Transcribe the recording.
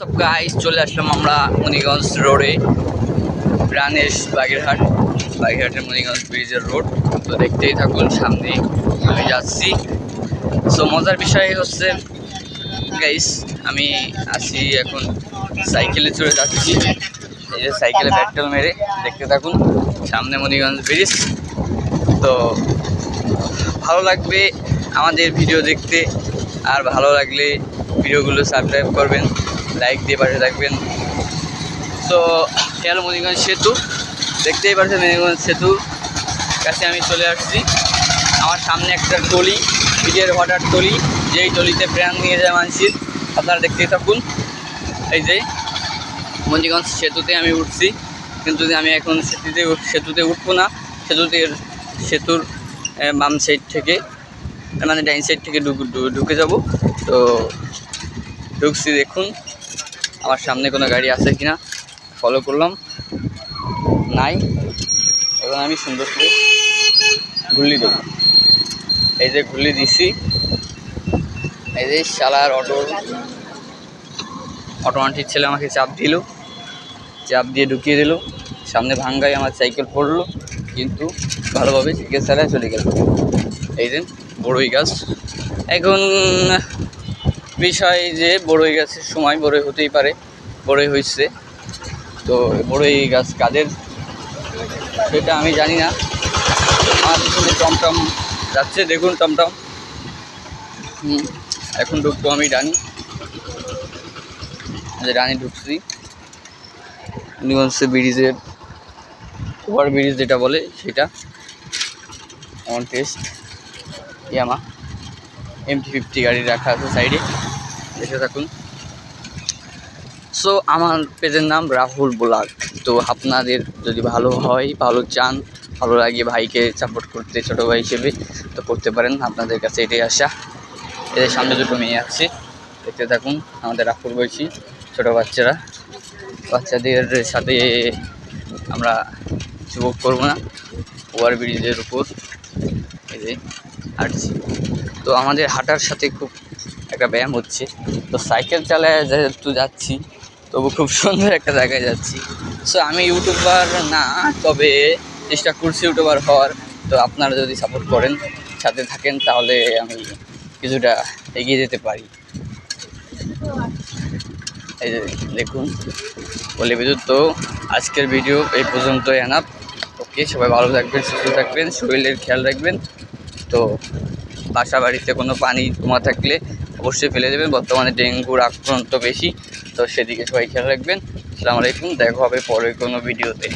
সব গাইস চলে আসলাম আমরা মণিগঞ্জ রোডে প্রাণেশ বাগেরহাট। বাগেরহাটের মণিগঞ্জ ব্রিজের রোড। তো দেখতেই থাকুন, সামনে আমি যাচ্ছি। সো মজার বিষয় হচ্ছে গাইস আমি আসি এখন সাইকেলে চড়ে যাচ্ছি। এই যে সাইকেলে পেট্রোল মেরে, দেখতে থাকুন, সামনে মণিগঞ্জ ব্রিজ। তো, ভালো লাগবে আমাদের ভিডিও দেখতে, আর ভালো লাগলে ভিডিওগুলো সাবস্ক্রাইব করবেন। লাইক দিয়ে পাশে থাকবেন। তো খেয়াল মণিগঞ্জ সেতু। দেখতেই পাচ্ছেন মণিগঞ্জ সেতুর কাছে আমি চলে আসছি। আমার সামনে একটা টলি বিজয়ের ওয়াটার টলি। যেই টলিতে প্রাণ নিয়ে যায় মানুষের আপনারা দেখতেই থাকুন। এই যে, মণিগঞ্জ সেতুতে আমি উঠছি। কিন্তু আমি এখন সেতুতে সেতুতে উঠবো না। সেতুতে সেতুর বাম সাইড থেকে মানে ডাইন সাইড থেকে ঢুকে যাব। তো, ঢুকছি দেখুন। আমার সামনে কোনো গাড়ি আছে কিনা ফলো করলাম। নাই। এখন আমি সুন্দর করে ঘুরলি দেবো। এই যে ঘুরলি দিছি। এই যে শালার অটো। অটো আন্টির ছেলে আমাকে চাপ দিল। চাপ দিয়ে ঢুকিয়ে দিল। সামনে ভাঙ্গায় আমার সাইকেল পড়ল। কিন্তু ভালোভাবে সাইকেল চালায় চলে গেল। এই যে বড়ই গাছ। এখন বিষয় যে বড়ই গাছের সময় বড়ই হতেই পারে, বড়ই হয়েছে তো বড়ই গাছ কাদের? সেটা আমি জানি না। আমার পিছনে টমটম যাচ্ছে, দেখুন টমটম। এখন ঢুকবো আমি ডানি ডানি ঢুকছি। উনি হচ্ছে ব্রিজের, ওভার ব্রিজ যেটা বলে সেটা। On test Yamaha. MT fifty গাড়ি রাখা আছে সাইডে। দেখে থাকুন। সো আমার পেজের নাম রাহুল ব্লগ তো আপনাদের যদি ভালো হয়, ভালো চান, ভালো লাগে ভাইকে সাপোর্ট করতে, ছোটো ভাই হিসেবে, তো করতে পারেন। আপনাদের কাছে এটাই আশা। এদের সামনে দুটো মেয়ে আছে। দেখতে থাকুন, আমাদের রাহুল বলছি, ছোটো বাচ্চারা। বাচ্চাদের সাথে আমরা যুবক করব না। ওভার ব্রিজের উপর। যে, হাঁটছি। তো আমাদের হাঁটার সাথে খুব একটা ব্যায়াম হচ্ছে। তো সাইকেল চালায় যেহেতু যাচ্ছি, তবু খুব সুন্দর একটা জায়গায় যাচ্ছি। সো আমি ইউটিউবার না, তবে চেষ্টা করছি ইউটিউবার হওয়ার। তো আপনারা যদি সাপোর্ট করেন, সাথে থাকেন, তাহলে আমি কিছুটা এগিয়ে যেতে পারি। এই যে দেখুন, বলে বিদ্যুৎ তো, আজকের ভিডিও এই পর্যন্তই আনাপ ওকে সবাই ভালো থাকবেন, সুস্থ থাকবেন, শরীরের খেয়াল রাখবেন। তো বাসা বাড়িতে কোনো পানি জমা থাকলে অবশ্যই ফেলে দেবেন। বর্তমানে ডেঙ্গুর আক্রান্ত বেশি। তো সেদিকে সবাই খেয়াল রাখবেন। আসসালামু আলাইকুম। দেখা হবে পরে কোনো ভিডিওতে।